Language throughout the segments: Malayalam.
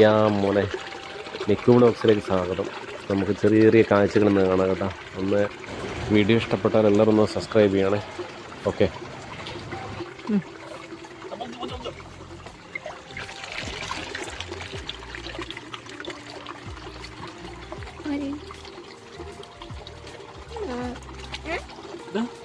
യാ മോനെ നിക്കു ബ്ലോഗ്സിലേക്ക് സ്വാഗതം. നമുക്ക് ചെറിയ ചെറിയ കാഴ്ചകൾ ഇന്ന് കാണാം കേട്ടോ. ഒന്ന് വീഡിയോ ഇഷ്ടപ്പെട്ടാൽ എല്ലാവരും ഒന്ന് സബ്സ്ക്രൈബ് ചെയ്യണേ. ഓക്കെ. ശരിയാണ്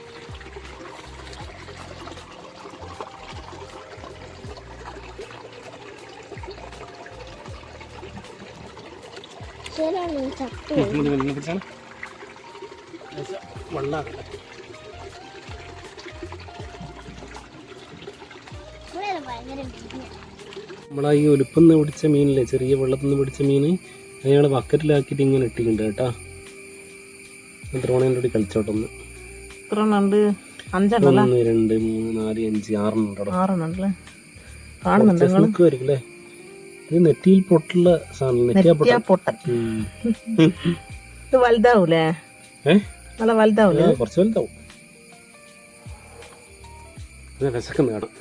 മീനാ. നമ്മളാ ഈ ഒലുപ്പെന്ന് പിടിച്ച മീനില്ലേ ചെറിയ വെള്ളത്തിൽ നിന്ന് പിടിച്ച മീൻ അയാൾ ബക്കറ്റിലാക്കിയിട്ട് ഇങ്ങനെ ഇട്ടിട്ടുണ്ട് കേട്ടാ. ദ്രോണേന്റെ കൂടി കളിച്ചോട്ടൊന്ന് ഒന്ന്. രണ്ട് മൂന്ന് നാല് അഞ്ച് ആറെണ്ണം ഉണ്ടോ ആറെണ്ണല്ലേ കാണുന്നുണ്ട് ഇത് നെറ്റിയിൽ പൊട്ടുള്ള സാധനം നെറ്റിയാ പൊട്ട? നെറ്റിയാ പൊട്ടൻ ഇത് വലുതാവൂലേ? ഏഹ് നല്ല വലുതാവൂലേ? കുറച്ച് വലുതാവും. ഇത് കാണാം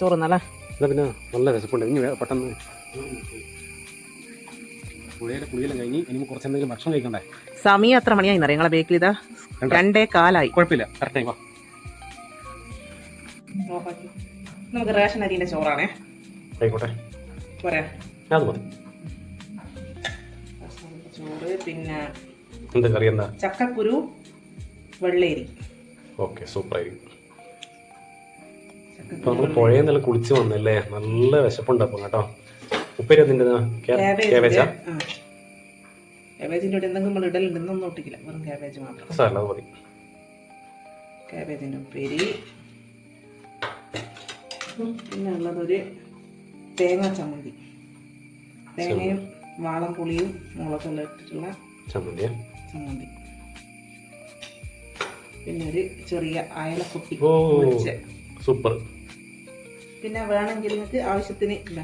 ചോറുന്നല്ലേ? എന്നാ പിന്നെ നല്ല ഇനി പെട്ടെന്ന് പുഴയിലെ കുളിയെല്ലാം കഴിഞ്ഞ് ഇനി കുറച്ച് എന്തെങ്കിലും ഭക്ഷണം കഴിക്കണ്ടേ? സമയം എത്ര മണിയായി നിങ്ങളെ ബേക്കിൽ ഇതാ. രണ്ടേ. കാലായി. കുഴപ്പമില്ല. കറക്റ്റ് ടൈം വാ. നമുക്ക് റേഷൻ അരിന്റെ ചോറാണേ. ആയിക്കോട്ടെ. പോരാ. അത് മതി. ചോറ് പിന്നെ എന്താ കറി എന്താ? ചക്കക്കുരു വെള്ളേരി. ഓക്കെ സൂപ്പറായിരിക്കും. ഇപ്പൊ നമ്മൾ പുഴയിൽ നിന്നെല്ലാം കുളിച്ച് വന്നല്ലേ? നല്ല വിശപ്പുണ്ട് അപ്പം കേട്ടോ. ഉപ്പേരി അതിന്റെ കേബേജാ കാബേജിന്റെ കൂടെ എന്തെങ്കിലും നമ്മൾ ഒട്ടിക്കില്ല. വെറും കാബേജ് മാത്രം. സാറല്ല അത് മതി. ഉപ്പേരി പിന്നെ ഉള്ളതൊരു തേങ്ങ ചമ്മന്തി. തേങ്ങയും വാളം പുളിയും മുളകെല്ലാം ഇട്ടിട്ടുള്ള ചമ്മന്തി. ചമ്മന്തി. പിന്നെ ഒരു ചെറിയ അയലക്കുട്ടി സൂപ്പർ. പിന്നെ വേണമെങ്കിൽ നിങ്ങൾക്ക് ആവശ്യത്തിന് ഇല്ല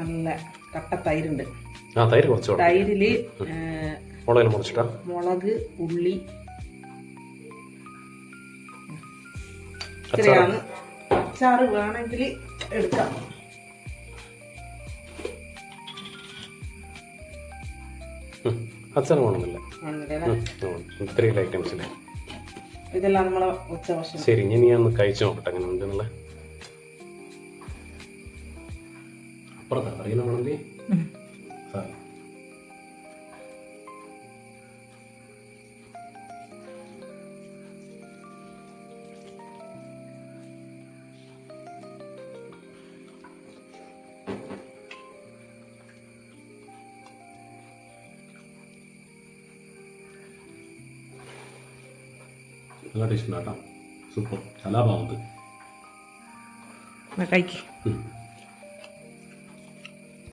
നല്ല കട്ട തൈരുണ്ട്. തൈര് കുറച്ച് തൈരിൽ മുളക് ഉള്ളി. ഇത്രയാണ് അച്ചാറ് വേണമെങ്കിൽ എടുക്കാം. അച്ചാർ വേണമെന്നില്ല. ഇത്രയും ഐറ്റംസ് ഇല്ലേ ഇതെല്ലാം നമ്മളെ ഉച്ചഭക്ഷണം ശരി ഇനി ഞാൻ ഒന്ന് കഴിച്ചു നോക്കട്ടെ അങ്ങനെ ഉണ്ടെന്നുള്ള. അപ്പുറത്താ അറിയുന്ന വേണമെങ്കിൽ സാർ ഉണ്ട് കേട്ടോ സൂപ്പർ ചലാഭാവത്ത് കഴിക്കും. ഉം.